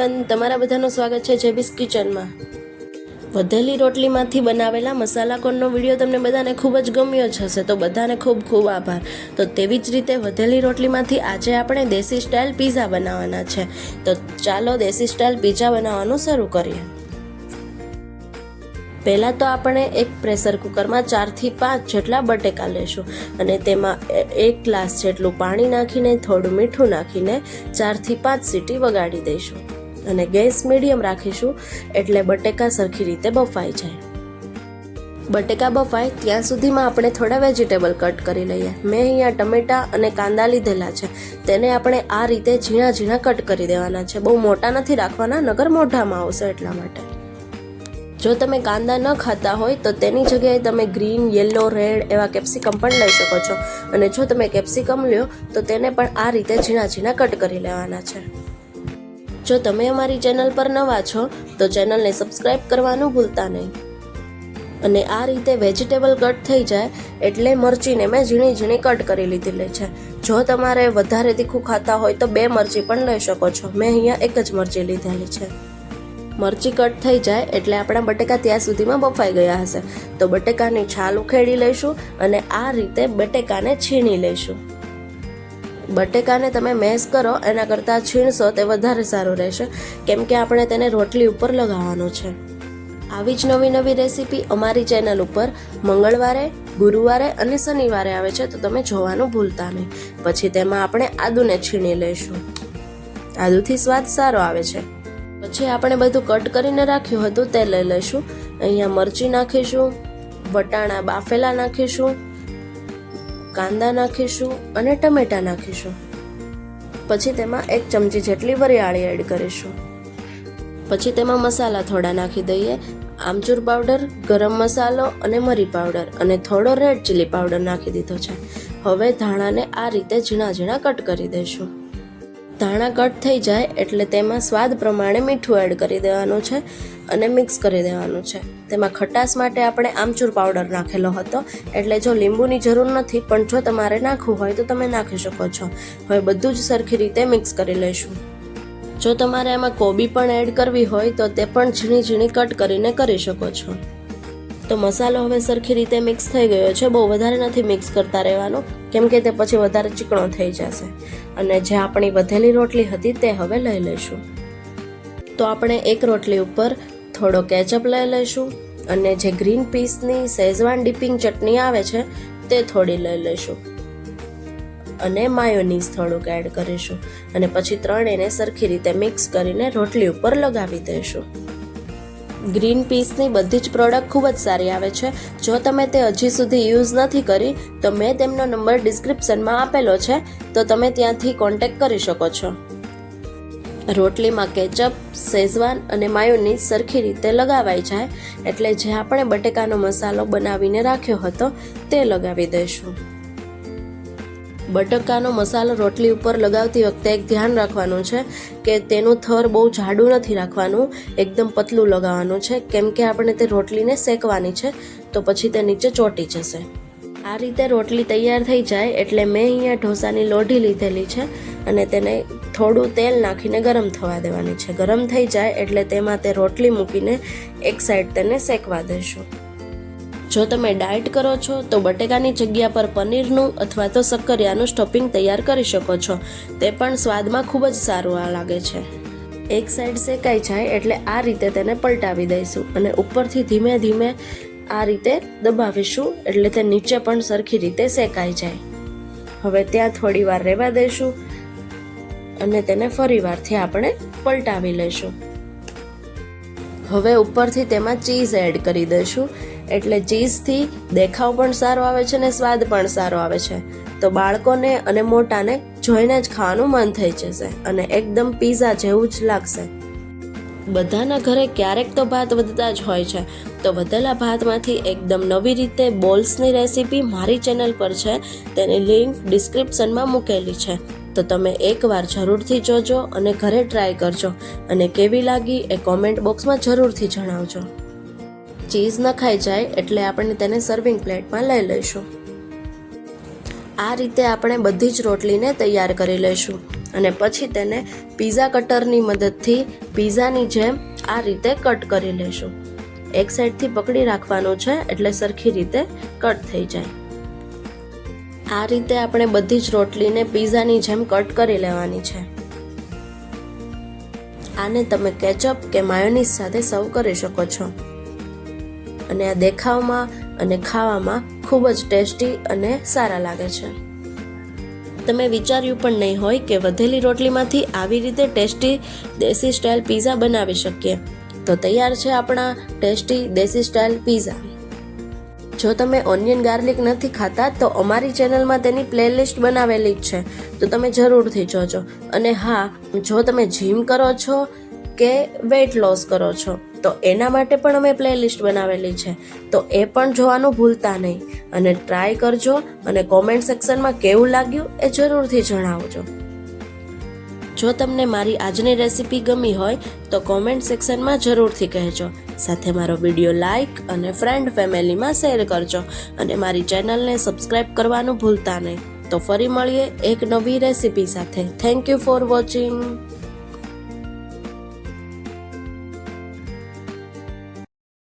Everyone તમારા બધાનું સ્વાગત છે જેબીસ કિચનમાં. વધેલી રોટલીમાંથી બનાવેલા મસાલા કોનનો વીડિયો તમને બધાને ખૂબ જ ગમ્યો જ હશે, તો બધાને ખૂબ ખૂબ આભાર. તો તેવી જ રીતે વધેલી રોટલીમાંથી આજે આપણે દેશી સ્ટાઇલ પીઝા બનાવવાના છે. તો ચાલો દેશી સ્ટાઇલ પીઝા બનાવવાનું શરૂ કરીએ. પહેલાં તો આપણે એક પ્રેશર કુકરમાં ચારથી પાંચ જેટલા બટેકા લેશું અને તેમાં એક ગ્લાસ જેટલું પાણી નાખીને, થોડું મીઠું નાખીને ચારથી પાંચ સીટી વગાડી દઈશું. અને ગેસ મીડિયમ રાખીશું એટલે બટેકા સરખી રીતે બફાઈ જાય. બટેકા બફાય ત્યાં સુધીમાં આપણે થોડા વેજીટેબલ કટ કરી લઈએ. મેં અહીંયા ટમેટા અને કાંદા લીધેલા છે. તેને આપણે આ રીતે ઝીણા ઝીણા કટ કરી દેવાના છે. બહુ મોટા નથી રાખવાના, નગર મોઢામાં આવશે એટલા માટે. જો તમે કાંદા ન ખાતા હોય તો તેની જગ્યાએ તમે ગ્રીન, યલો, રેડ એવા કેપ્સિકમ પણ લઈ શકો છો. અને જો તમે કેપ્સિકમ લ્યો તો તેને પણ આ રીતે ઝીણા ઝીણા કટ કરી લેવાના છે. જો તમે અમારી ચેનલ પર નવા છો, તો ચેનલને સબસ્ક્રાઈબ કરવાનું ભૂલતા નહીં. અને આ રીતે વેજીટેબલ કટ થઈ જાય, એટલે મરચીને મેં ઝીણી ઝીણી કટ કરી લીધેલી છે. જો તમારે વધારે તીખું ખાતા હોય, તો બે મરચી પણ લઈ શકો છો. મેં અહીંયા એક જ મરચી લીધેલી છે. મરચી કટ થઈ જાય, એટલે આપણા બટેકા ત્યાં સુધીમાં બફાઈ ગયા હશે. તો બટેકાની છાલ ઉખેડી લઈશું અને આ રીતે બટેકાને છીણી લઈશું. બટેકાને તમે મેશ કરો, એના કરતાં છીણશો તે વધારે સારું રહેશે. કેમ કે આપણે તેને રોટલી ઉપર લગાવવાનો છે. આવી જ નવી નવી રેસીપી અમારી ચેનલ ઉપર મંગળવારે, ગુરુવારે અને શનિવારે આવે છે, તો તમે જોવાનું ભૂલતા નહીં. પછી તેમાં આપણે આદુને છીણી લઈશું. આદુથી સ્વાદ સારો આવે છે. પછી આપણે બધું કટ કરીને રાખ્યું હતું તે લઈ લઈશું. અહીંયા મરચી નાખીશું, વટાણા બાફેલા નાખીશું કાંદા નાખીશું અને ટમેટા નાખીશું. પછી તેમાં એક ચમચી જેટલી વરિયાળી એડ કરીશું. પછી તેમાં મસાલા થોડા નાખી દઈએ. આમચૂર પાવડર ગરમ મસાલો અને મરી પાવડર અને થોડો રેડ ચીલી પાવડર નાખી દીધો છે. હવે ધાણાને આ રીતે ઝીણા ઝીણા કટ કરી દઈશું. ધાણા કટ થઈ જાય એટલે તેમાં સ્વાદ પ્રમાણે મીઠું એડ કરી દેવાનું છે અને મિક્સ કરી દેવાનું છે. તેમાં ખટાશ માટે આપણે આમચૂર પાવડર નાખેલો હતો. એટલે જો લીંબુની જરૂર નથી, પણ જો તમારે નાખવું હોય તો તમે નાખી શકો છો. હવે બધું જ સરખી રીતે મિક્સ કરી લઈશું. જો તમારે એમાં કોબી પણ એડ કરવી હોય તો તે પણ ઝીણી ઝીણી કટ કરીને કરી શકો છો. તો મસાલો હવે સરખી રીતે મિક્સ થઈ ગયો છે. બહુ વધારે નથી મિક્સ કરતા રહેવાનું. કેમ કે તે પછી વધારે ચીકણો થઈ જશે. અને જે આપણી વધેલી રોટલી હતી તે હવે લઈ લઈશું. તો આપણે એક રોટલી ઉપર થોડો કેચઅપ લઈ લઈશું અને જે ગ્રીન પીસની શેઝવાન ડીપિંગ ચટણી આવે છે, તે થોડી લઈ લઈશું. અને માયોનીઝ થોડુંક એડ કરીશું. અને પછી ત્રણેયને સરખી રીતે મિક્સ કરીને રોટલી ઉપર લગાવી દઈશું. ગ્રીન પીસની બધી જ પ્રોડક્ટ ખૂબ જ સારી આવે છે. જો તમે તે હજી સુધી યુઝ નથી કરી, તો મેં તેમનો નંબર ડિસ્ક્રિપ્શનમાં આપેલો છે, તો તમે ત્યાંથી કોન્ટેક કરી શકો છો. રોટલીમાં કેચઅપ, શેઝવાન અને માયોનીઝ સરખી રીતે લગાવાઈ જાય, એટલે જે આપણે બટેકાનો મસાલો બનાવીને રાખ્યો હતો, તે લગાવી દઈશું. બટાકાનો મસાલો રોટલી ઉપર લગાવતી વખતે એક ધ્યાન રાખવાનું છે કે તેનું થર બહુ જાડું નથી રાખવાનું, એકદમ પતલું લગાવવાનું છે. કેમ કે આપણે તે રોટલીને શેકવાની છે, તો પછી તે નીચે ચોંટી જશે. આ રીતે રોટલી તૈયાર થઈ જાય એટલે મેં અહીંયા ઢોસાની લોઢી લીધેલી છે અને તેને થોડું તેલ નાખીને ગરમ થવા દેવાની છે. ગરમ થઈ જાય એટલે તેમાં તે રોટલી મૂકીને એક સાઈડ તેને શેકવા દેશું. જો તમે ડાયટ કરો છો, તો બટેકાની જગ્યા પર પનીરનું અથવા તો શક્કરિયાનું સ્ટફિંગ તૈયાર કરી શકો છો. તે પણ સ્વાદમાં ખૂબ જ સારું આ લાગે છે. એક સાઈડ શેકાઈ જાય એટલે આ રીતે તેને પલટાવી દઈશું અને ઉપરથી ધીમે ધીમે આ રીતે દબાવીશું એટલે તે નીચે પણ સરખી રીતે શેકાઈ જાય. હવે ત્યાં થોડી વાર રહેવા દઈશું અને તેને ફરી વારથી આપણે પલટાવી લઈશું. હવે ઉપરથી તેમાં ચીઝ એડ કરી દઈશું. એટલે ચીઝથી દેખાવ પણ સારો આવે છે ને સ્વાદ પણ સારો આવે છે. તો બાળકોને અને મોટાને જોઈને જ ખાવાનું મન થઈ જશે અને એકદમ પીઝા જેવું જ લાગશે. બધાના ઘરે ક્યારેક તો ભાત વધતા જ હોય છે. તો વધેલા ભાતમાંથી એકદમ નવી રીતે બોલ્સની રેસીપી મારી ચેનલ પર છે. તેની લિંક ડિસ્ક્રિપ્શનમાં મૂકેલી છે. તો તમે એકવાર જરૂરથી જોજો અને ઘરે ટ્રાય કરજો. અને કેવી લાગી એ કોમેન્ટ બોક્સમાં જરૂરથી જણાવજો. ચીઝ ન ખાઈ જાય એટલે આપણે તેને સર્વિંગ પ્લેટમાં લઈ લઈશું. આ રીતે આપણે બધી જ રોટલીને તૈયાર કરી લઈશું. અને પછી તેને પીઝા કટરની મદદથી પીઝાની જેમ આ રીતે કટ કરી લઈશું. એક સાઈડથી પકડી રાખવાનું છે એટલે સરખી રીતે કટ થઈ જાય. આ રીતે આપણે બધી જ રોટલીને પીઝાની જેમ કટ કરી લેવાની છે. આને તમે કેચઅપ કે માયોનીઝ સાથે સર્વ કરી શકો છો. અને આ દેખાવમાં અને ખાવામાં ખૂબ જ ટેસ્ટી અને સારા લાગે છે. તમે વિચાર્યું પણ નહીં હોય કે વધેલી રોટલીમાંથી આવી રીતે ટેસ્ટી દેશી સ્ટાઇલ પીઝા બનાવી શકીએ. તો તૈયાર છે આપણા ટેસ્ટી દેશી સ્ટાઇલ પીઝા. જો તમે ઓનિયન ગાર્લિક નથી ખાતા, તો અમારી ચેનલમાં તેની પ્લેલિસ્ટ બનાવેલી જ છે. તો તમે જરૂરથી જોજો. અને હા, જો તમે જીમ કરો છો કે વેટ લોસ કરો છો, તો એના માટે પણ અમે પ્લેલિસ્ટ બનાવેલી છે. તો એ પણ જોવાનું ભૂલતા નહીં. અને ટ્રાય કરજો અને કોમેન્ટ સેક્શનમાં કેવું લાગ્યું એ જરૂરથી જણાવજો. જો તમને મારી આજની રેસિપી ગમી હોય, તો કોમેન્ટ સેક્શનમાં જરૂરથી કહેજો. સાથે મારો વીડિયો લાઇક અને ફ્રેન્ડ ફેમિલીમાં શેર કરજો અને મારી ચેનલને સબસ્ક્રાઈબ કરવાનું ભૂલતા નહીં. તો ફરી મળીએ એક નવી રેસિપી સાથે. Thank you for watching